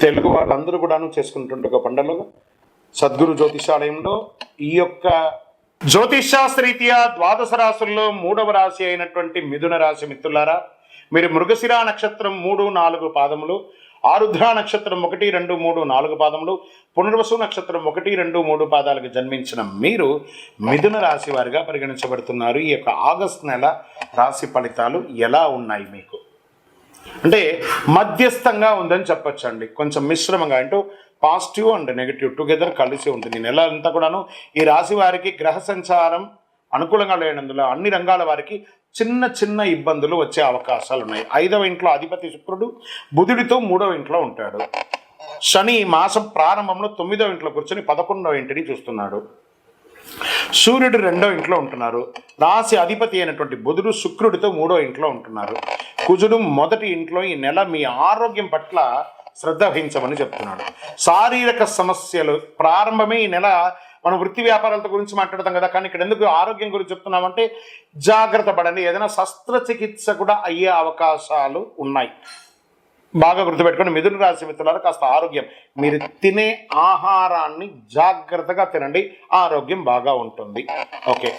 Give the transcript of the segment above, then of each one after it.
తెలుగు వాళ్ళందరూ కూడాను చేసుకుంటుంటే ఒక పండుగ సద్గురు జ్యోతిషాలయంలో ఈ యొక్క జ్యోతిషాస్త్రీత్యా ద్వాదశ రాశుల్లో మూడవ రాశి అయినటువంటి మిథున రాశి మిత్రులారా మీరు మృగశిరా నక్షత్రం మూడు నాలుగు పాదములు ఆరుద్ర నక్షత్రం ఒకటి రెండు మూడు నాలుగు పాదములు పునర్వసు నక్షత్రం ఒకటి రెండు మూడు పాదాలకు జన్మించిన మీరు మిథున రాశి వారిగా పరిగణించబడుతున్నారు. ఈ యొక్క ఆగస్ట్ నెల రాశి ఫలితాలు ఎలా ఉన్నాయి మీకు? అంటే మధ్యస్థంగా ఉందని చెప్పొచ్చు అండి కొంచెం మిశ్రమంగా అంటూ పాజిటివ్ అండ్ నెగిటివ్ టుగెదర్ కలిసి ఉంటుంది. నెల అంతా కూడాను ఈ రాశి వారికి గ్రహ సంచారం అనుకూలంగా లేనందులో అన్ని రంగాల వారికి చిన్న చిన్న ఇబ్బందులు వచ్చే అవకాశాలు ఉన్నాయి. ఐదవ ఇంట్లో అధిపతి శుక్రుడు బుధుడితో మూడవ ఇంట్లో ఉంటాడు. శని మాసం ప్రారంభంలో తొమ్మిదవ ఇంట్లో కూర్చొని పదకొండవ ఇంటిని చూస్తున్నాడు. సూర్యుడు రెండో ఇంట్లో ఉంటున్నారు. రాశి అధిపతి అయినటువంటి బుధుడు శుక్రుడితో మూడో ఇంట్లో ఉంటున్నారు. కుజుడు మొదటి ఇంట్లో ఈ నెల మీ ఆరోగ్యం పట్ల శ్రద్ధ వహించమని చెప్తున్నాడు. శారీరక సమస్యలు ప్రారంభమే ఈ నెల మనం వృత్తి వ్యాపారాలతో గురించి మాట్లాడతాం కదా కానీ ఇక్కడ ఎందుకు ఆరోగ్యం గురించి చెప్తున్నామంటే జాగ్రత్త పడండి. ఏదైనా శస్త్రచికిత్స కూడా అయ్యే అవకాశాలు ఉన్నాయి. బాగా గుర్తుపెట్టుకొని మిథున రాశి మిత్రులారా కాస్త ఆరోగ్యం. మీరు తినే ఆహారాన్ని జాగ్రత్తగా తినండి ఆరోగ్యం బాగా ఉంటుంది. ఓకే.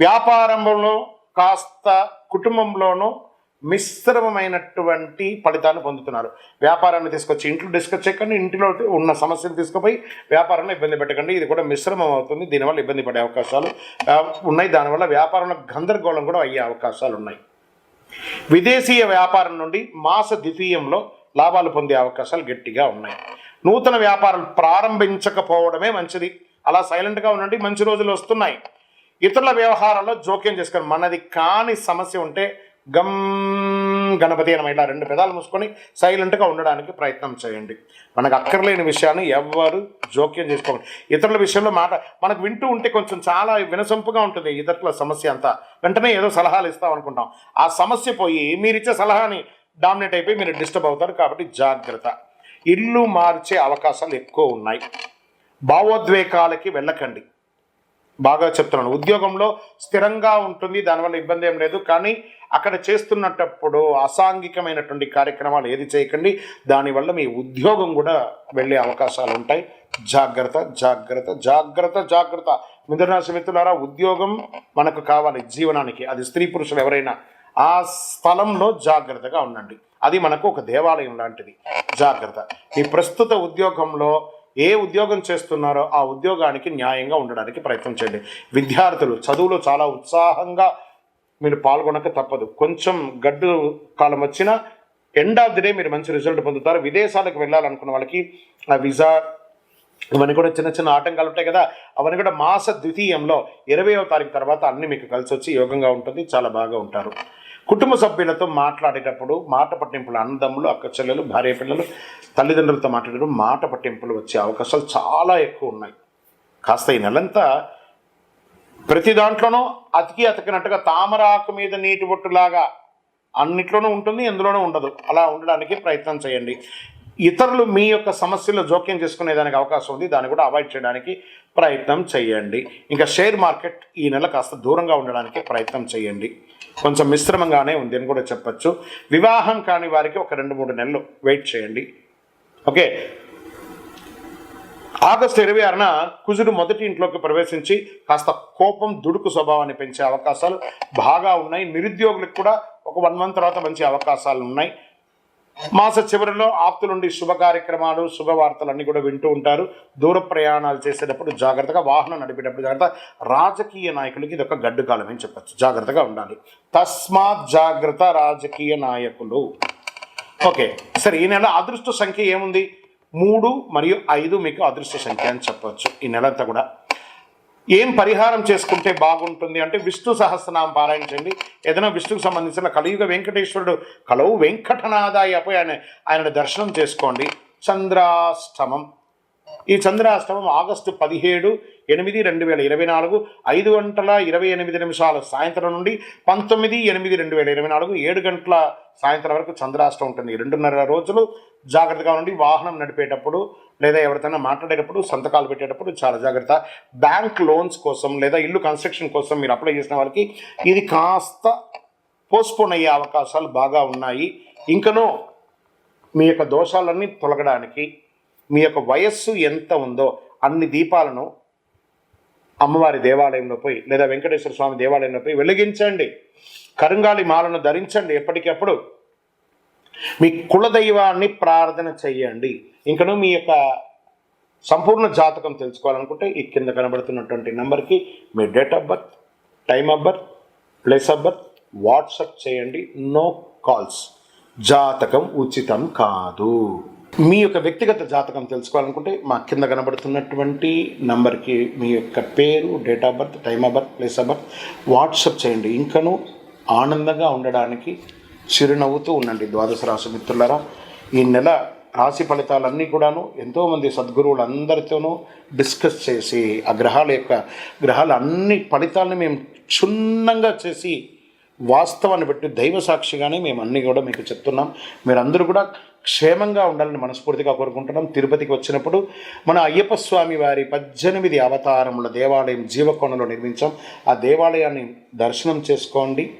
వ్యాపారంలో కాస్త కుటుంబంలోనూ మిశ్రమమైనటువంటి ఫలితాన్ని పొందుతున్నారు. వ్యాపారాన్ని తీసుకొచ్చి ఇంట్లో డిస్కస్ చేయకండి ఇంటిలో ఉన్న సమస్యలు తీసుకుపోయి వ్యాపారంలో ఇబ్బంది పెట్టకండి. ఇది కూడా మిశ్రమం అవుతుంది దీనివల్ల ఇబ్బంది పడే అవకాశాలు ఉన్నాయి. దానివల్ల వ్యాపారంలో గందరగోళం కూడా అయ్యే అవకాశాలు ఉన్నాయి. విదేశీయ వ్యాపారం నుండి మాస ద్వితీయంలో లాభాలు పొందే అవకాశాలు గట్టిగా ఉన్నాయి. నూతన వ్యాపారాలు ప్రారంభించకపోవడమే మంచిది. అలా సైలెంట్గా ఉండండి మంచి రోజులు వస్తున్నాయి. ఇతరుల వ్యవహారాల్లో జోక్యం చేసుకొని మనది కాని సమస్య ఉంటే గమ్ గణపతి అనమా ఇలా రెండు పెదాలు మూసుకొని సైలెంట్గా ఉండడానికి ప్రయత్నం చేయండి. మనకు అక్కర్లేని విషయాన్ని ఎవ్వరు జోక్యం చేసుకోండి ఇతరుల విషయంలో మాట మనకు వింటూ ఉంటే కొంచెం చాలా వినసొంపుగా ఉంటుంది ఇతరుల సమస్య అంతా. వెంటనే ఏదో సలహాలు ఇస్తాం అనుకుంటాం. ఆ సమస్య పోయి మీరు ఇచ్చే సలహాని డామినేట్ అయిపోయి మీరు డిస్టర్బ్ అవుతారు కాబట్టి జాగ్రత్త. ఇల్లు మార్చే అవకాశాలు ఎక్కువ ఉన్నాయి. భావోద్వేగాలకి వెళ్ళకండి. బాగా చెప్తున్నాను ఉద్యోగంలో స్థిరంగా ఉంటుంది దానివల్ల ఇబ్బంది ఏం లేదు. కానీ అక్కడ చేస్తున్నటప్పుడు అసాంఘికమైనటువంటి కార్యక్రమాలు ఏది చేయకండి దానివల్ల మీ ఉద్యోగం కూడా వెళ్ళే అవకాశాలు ఉంటాయి. జాగ్రత్త జాగ్రత్త జాగ్రత్త జాగ్రత్త. మిథునరాశి మిత్రులారా ఉద్యోగం మనకు కావాలి జీవనానికి. అది స్త్రీ పురుషులు ఎవరైనా ఆ స్థలంలో జాగ్రత్తగా ఉండండి. అది మనకు ఒక దేవాలయం లాంటిది. జాగ్రత్త. ఈ ప్రస్తుత ఉద్యోగంలో ఏ ఉద్యోగం చేస్తున్నారో ఆ ఉద్యోగానికి న్యాయంగా ఉండడానికి ప్రయత్నం చేయండి. విద్యార్థులు చదువులో చాలా ఉత్సాహంగా మీరు పాల్గొనక తప్పదు. కొంచెం గడ్డు కాలం వచ్చినా ఎండ్ ఆఫ్ ది డే మీరు మంచి రిజల్ట్ పొందుతారు. విదేశాలకు వెళ్ళాలనుకున్న వాళ్ళకి ఆ వీసా ఇవన్నీ కూడా చిన్న చిన్న ఆటంకాలు ఉంటాయి కదా. అవన్నీ కూడా మాస ద్వితీయంలో ఇరవయో తారీఖు తర్వాత అన్ని మీకు కలిసి వచ్చి యోగంగా ఉంటుంది. చాలా బాగా ఉంటారు. కుటుంబ సభ్యులతో మాట్లాడేటప్పుడు మాట పట్టింపులు అన్నదమ్ములు అక్క చెల్లెలు భార్య పిల్లలు తల్లిదండ్రులతో మాట్లాడేటప్పుడు మాట పట్టింపులు వచ్చే అవకాశాలు చాలా ఎక్కువ ఉన్నాయి. కాస్త ఈ నెలంతా ప్రతి దాంట్లోనూ అతికి అతికినట్టుగా తామరాకు మీద నీటి బొట్టులాగా అన్నిట్లోనూ ఉంటుంది ఎందులోనూ ఉండదు. అలా ఉండడానికి ప్రయత్నం చేయండి. ఇతరులు మీ యొక్క సమస్యల్లో జోక్యం చేసుకునేదానికి అవకాశం ఉంది. దాన్ని కూడా అవాయిడ్ చేయడానికి ప్రయత్నం చేయండి. ఇంకా షేర్ మార్కెట్ ఈ నెల కాస్త దూరంగా ఉండడానికి ప్రయత్నం చేయండి. కొంచెం మిశ్రమంగానే ఉంది అని కూడా చెప్పచ్చు. వివాహం కాని వారికి ఒక రెండు మూడు నెలలు వెయిట్ చేయండి. ఓకే. ఆగస్టు ఇరవై ఆరున కుజుడు మొదటి ఇంట్లోకి ప్రవేశించి కాస్త కోపం దుడుకు స్వభావాన్ని పెంచే అవకాశాలు బాగా ఉన్నాయి. నిరుద్యోగులకు కూడా ఒక వన్ మంత్ తర్వాత మంచి అవకాశాలు ఉన్నాయి. మాస చివరిలో ఆప్తులుండి శుభ కార్యక్రమాలు శుభవార్తలు అన్ని కూడా వింటూ ఉంటారు. దూర ప్రయాణాలు చేసేటప్పుడు జాగ్రత్తగా వాహనం నడిపేటప్పుడు జాగ్రత్త రాజకీయ నాయకులకి ఇది ఒక గడ్డు కాలం అని చెప్పచ్చు. జాగ్రత్తగా ఉండాలి. తస్మాత్ జాగ్రత్త రాజకీయ నాయకులు. ఓకే సరే ఈ నెల అదృష్ట సంఖ్య ఏముంది? మూడు మరియు ఐదు మీకు అదృష్ట సంఖ్య అని చెప్పవచ్చు ఈ నెలంతా కూడా ఏం పరిహారం చేసుకుంటే బాగుంటుంది అంటే విష్ణు సహస్రనామం పారాయణించండి ఏదైనా విష్ణుకు సంబంధించిన కలియుగ వెంకటేశ్వరుడు కలవు వెంకటనాదాయ పోయి ఆయన ఆయన దర్శనం చేసుకోండి. చంద్రాష్టమం. ఈ చంద్రాష్టమం ఆగస్టు పదిహేడు ఎనిమిది రెండు వేల ఇరవై నాలుగు ఐదు గంటల ఇరవై ఎనిమిది నిమిషాల సాయంత్రం నుండి పంతొమ్మిది ఎనిమిది రెండు వేల ఇరవై నాలుగు ఏడు గంటల సాయంత్రం వరకు చంద్రాష్టం ఉంటుంది. రెండున్నర రోజులు జాగ్రత్తగా ఉండి వాహనం నడిపేటప్పుడు లేదా ఎవరితోనైనా మాట్లాడేటప్పుడు సంతకాలు పెట్టేటప్పుడు చాలా జాగ్రత్త. బ్యాంక్ లోన్స్ కోసం లేదా ఇల్లు కన్స్ట్రక్షన్ కోసం మీరు అప్లై చేసిన వాళ్ళకి ఇది కాస్త పోస్ట్పోన్ అయ్యే అవకాశాలు బాగా ఉన్నాయి. ఇంకనో మీ యొక్క దోషాలన్నీ తొలగడానికి మీ యొక్క వయస్సు ఎంత ఉందో అన్ని దీపాలను అమ్మవారి దేవాలయంలో పోయి లేదా వెంకటేశ్వర స్వామి దేవాలయంలో పోయి వెలిగించండి. కరుంగాలి మాలను ధరించండి ఎప్పటికప్పుడు. మీ కులదైవాన్ని ప్రార్థన చెయ్యండి. ఇంకను మీ యొక్క సంపూర్ణ జాతకం తెలుసుకోవాలనుకుంటే ఈ కింద కనబడుతున్నటువంటి నెంబర్కి మీ date of birth time of birth place of birth WhatsApp చేయండి. No calls. జాతకం ఉచితం కాదు. మీ యొక్క వ్యక్తిగత జాతకం తెలుసుకోవాలనుకుంటే మా కింద కనబడుతున్నటువంటి నంబర్కి మీ యొక్క పేరు date of birth time of birth place of birth WhatsApp చేయండి. ఇంకను ఆనందంగా ఉండడానికి చిరునవ్వుతూ ఉండండి ద్వాదశ రాశి మిత్రులరా. ఈ నెల రాశి ఫలితాలన్నీ కూడాను ఎంతోమంది సద్గురువులు అందరితోనూ డిస్కస్ చేసి ఆ గ్రహాల యొక్క గ్రహాల అన్ని ఫలితాలను మేము క్షుణ్ణంగా చేసి వాస్తవాన్ని బట్టి దైవ సాక్షిగానే మేము అన్నీ కూడా మీకు చెప్తున్నాం. మీరందరూ కూడా క్షేమంగా ఉండాలని మనస్ఫూర్తిగా కోరుకుంటున్నాం. తిరుపతికి వచ్చినప్పుడు మన అయ్యప్ప స్వామి వారి పద్దెనిమిది అవతారముల దేవాలయం జీవకోణలో నిర్మించాం. ఆ దేవాలయాన్ని దర్శనం చేసుకోండి.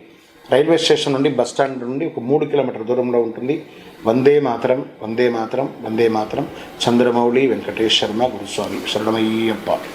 రైల్వే స్టేషన్ నుండి బస్ స్టాండ్ నుండి ఒక మూడు కిలోమీటర్ దూరంలో ఉంటుంది. వందే మాతరం వందే మాతరం వందే మాతరం. చంద్రమౌళి వెంకటేష్ శర్మ గురుస్వామి. శరణమయ్యప్ప.